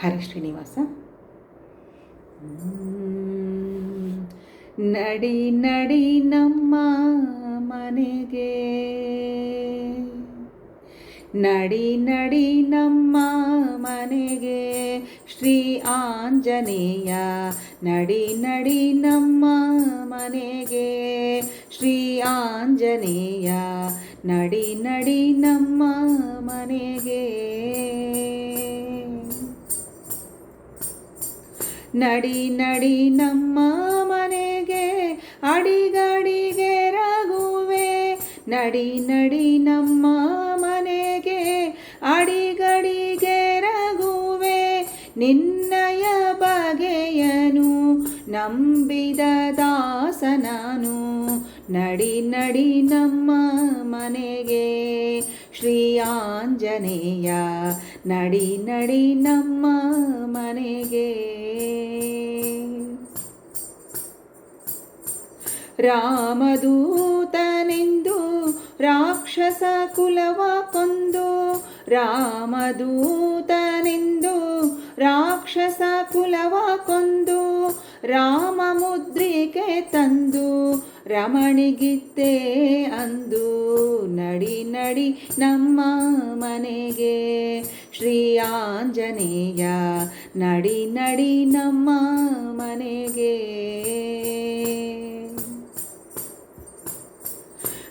ಹರೇ ಶ್ರೀನಿವಾಸ. ನಡಿ ನಡಿ ನಮ್ಮ ಮನೆಗೆ. ನಡಿ ನಡಿ ನಮ್ಮ ಮನೆಗೆ. ಶ್ರೀ ಆಂಜನೇಯ, ನಡಿ ನಡಿ ನಮ್ಮ ಮನೆಗೆ. ಶ್ರೀ ಆಂಜನೇಯ, ನಡಿ ನಡಿ ನಮ್ಮ ಮನೆಗೆ. ನಡಿ ನಡಿ ನಮ್ಮ ಮನೆಗೆ, ಅಡಿಗಡಿಗೆ ರಘುವೆ. ನಡಿ ನಡಿ ನಮ್ಮ ಮನೆಗೆ, ಅಡಿಗಡಿಗೆ ರಘುವೆ. ನಿನ್ನಯ ಬಗೆಯನು, ನಂಬಿದ ದಾಸನಾನು. ನಡಿ ನಡಿ ನಮ್ಮ ಮನೆಗೆ ಶ್ರೀ ಆಂಜನೇಯ ನಡಿ ನಡಿ ನಮ್ಮ ಮನೆಗೆ. ರಾಮದೂತನೆಂದು ರಾಕ್ಷಸ ಕುಲವ ಕೊಂದು, ರಾಮದೂತನೆಂದು ರಾಕ್ಷಸ ಕುಲವ ಕೊಂದು, ರಾಮ ಮುದ್ರಿಕೆ ತಂದು ರಮಣಿಗಿದ್ದೆ ಅಂದು ನಡಿ ನಡಿ ನಮ್ಮ ಮನೆಗೆ. ಶ್ರೀ ಆಂಜನೇಯ, ನಡಿ ನಡಿ ನಮ್ಮ ಮನೆಗೆ.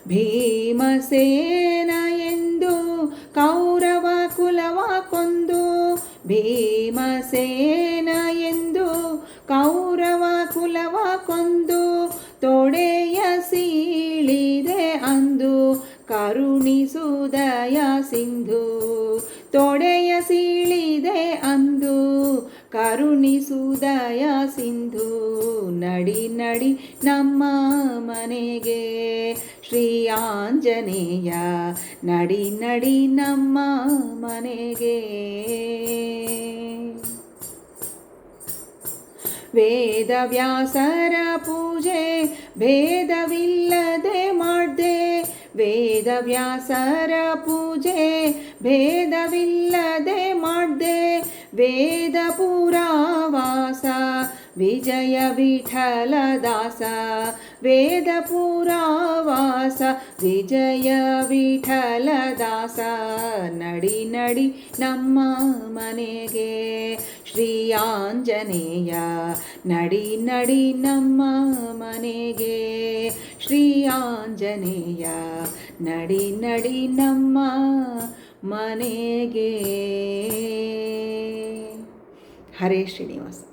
ಭೀಮಸೇನ ಎಂದು ಕೌರವ ಕುಲವ ಕೊಂದು ಭೀಮಸೇನ ಕರುಣಿಸುದಯ ಸಿಂಧು, ತೊಡೆಯ ಸೀಳಿದೆ ಅಂದು. ಕರುಣಿಸುದಯ ಸಿಂಧು, ನಡಿ ನಡಿ ನಮ್ಮ ಮನೆಗೆ. ಶ್ರೀ ಆಂಜನೇಯ ನಡಿ ನಡಿ ನಮ್ಮ ಮನೆಗೆ. ವೇದವ್ಯಾಸರ ಪೂಜೆ, ಭೇದವಿಲ್ಲದೆ ಮಾಡ್ದೆ. ವೇದವ್ಯಾಸರ ಪೂಜೆ ಭೇದವಿಲ್ಲದೆ ಮಾಡ್ದೆ ವೇದ ಪುರಾವಾಸ ವಿಜಯ ವಿಠಲ ದಾಸ, ವೇದ ಪುರಾವಾಸ, ವಿಜಯ ವಿಠಲ ದಾಸ, ನಡಿ ನಡಿ ನಮ್ಮ ಮನೆಗೆ. ಶ್ರೀ ಆಂಜನೇಯ, ನಡಿ ನಡಿ ನಮ್ಮ ಮನೆಗೆ. ಶ್ರೀ ಆಂಜನೇಯ, ನಡಿ ನಡಿ ನಮ್ಮ ಮನೆಗೆ. ಹರೇ ಶ್ರೀನಿವಾಸ.